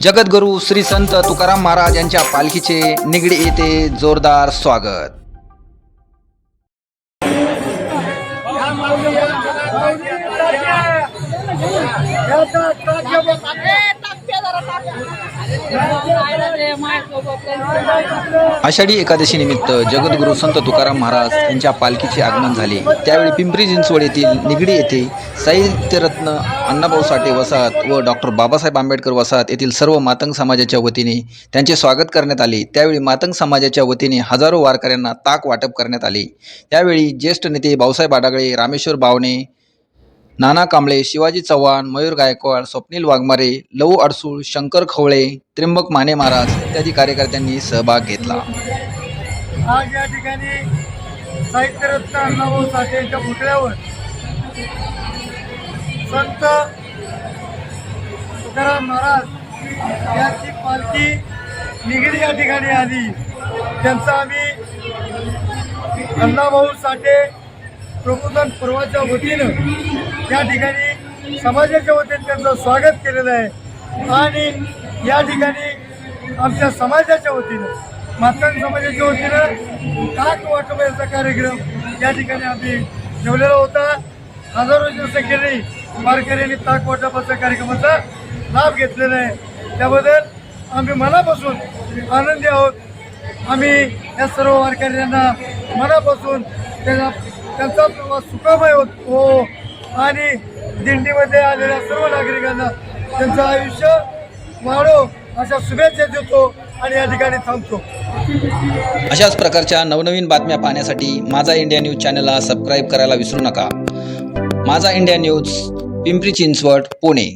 जगद्गुरू श्री संत तुकाराम महाराज यांच्या पालखीचे निगडी येथे जोरदार स्वागत आषाढी एकादशी निमित्त जगद्गुरू संत तुकाराम महाराज यांच्या पालखीचे आगमन झाले. त्यावेळी पिंपरी चिंचवड येथील निगडी येथे साहित्यरत्न अण्णाभाऊ साठे वसाहत व डॉक्टर बाबासाहेब आंबेडकर वसाहत येथील सर्व मातंग समाजाच्या वतीने त्यांचे स्वागत करण्यात आले. त्यावेळी मातंग समाजाच्या वतीने हजारो वारकऱ्यांना ताक वाटप करण्यात आले. त्यावेळी ज्येष्ठ नेते भाऊसाहेब आडागळे रामेश्वर बावणे नाना कांबळे शिवाजी चव्हाण मयूर गायकवाड स्वप्नील वाघमारे लहू अडसूळ शंकर खवळे त्र्यंबक माने महाराज इत्यादी कार्यकर्त्यांनी सहभाग घेतला. आज या ठिकाणी साहित्यरत्न अण्णाभाऊ साठे यांच्या पुतळ्यावर संत तुकाराम महाराज यांची पालखी निगडी या ठिकाणी आली. त्यांचा आम्ही अण्णाभाऊ साठे प्रबोधन पर्वाच्या वतीनं या ठिकाणी समाजाच्या वतीनं त्यांचं स्वागत केलेलं आहे. आणि या ठिकाणी आमच्या समाजाच्या वतीनं मातंग समाजाच्या वतीनं ताक वाटप याचा कार्यक्रम या ठिकाणी आम्ही ठेवलेला होता. हजारोच्या संख्येने वारकऱ्यांनी ताक वाटपाच्या कार्यक्रमाचा लाभ घेतलेला आहे. त्याबद्दल आम्ही मनापासून आनंदी आहोत. आम्ही या सर्व वारकऱ्यांना मनापासून त्यांना त्यांचा प्रवास सुखमय होत हो आणि दिंडीमध्ये आलेल्या सर्व नागरिकांना त्यांचं आयुष्य वाढो अशा शुभेच्छा देतो आणि या ठिकाणी थांबतो. अशाच प्रकारच्या नवनवीन बातम्या पाहण्यासाठी माझा इंडिया न्यूज चॅनलला सबस्क्राईब करायला विसरू नका. माझा इंडिया न्यूज पिंपरी चिंचवड पुणे.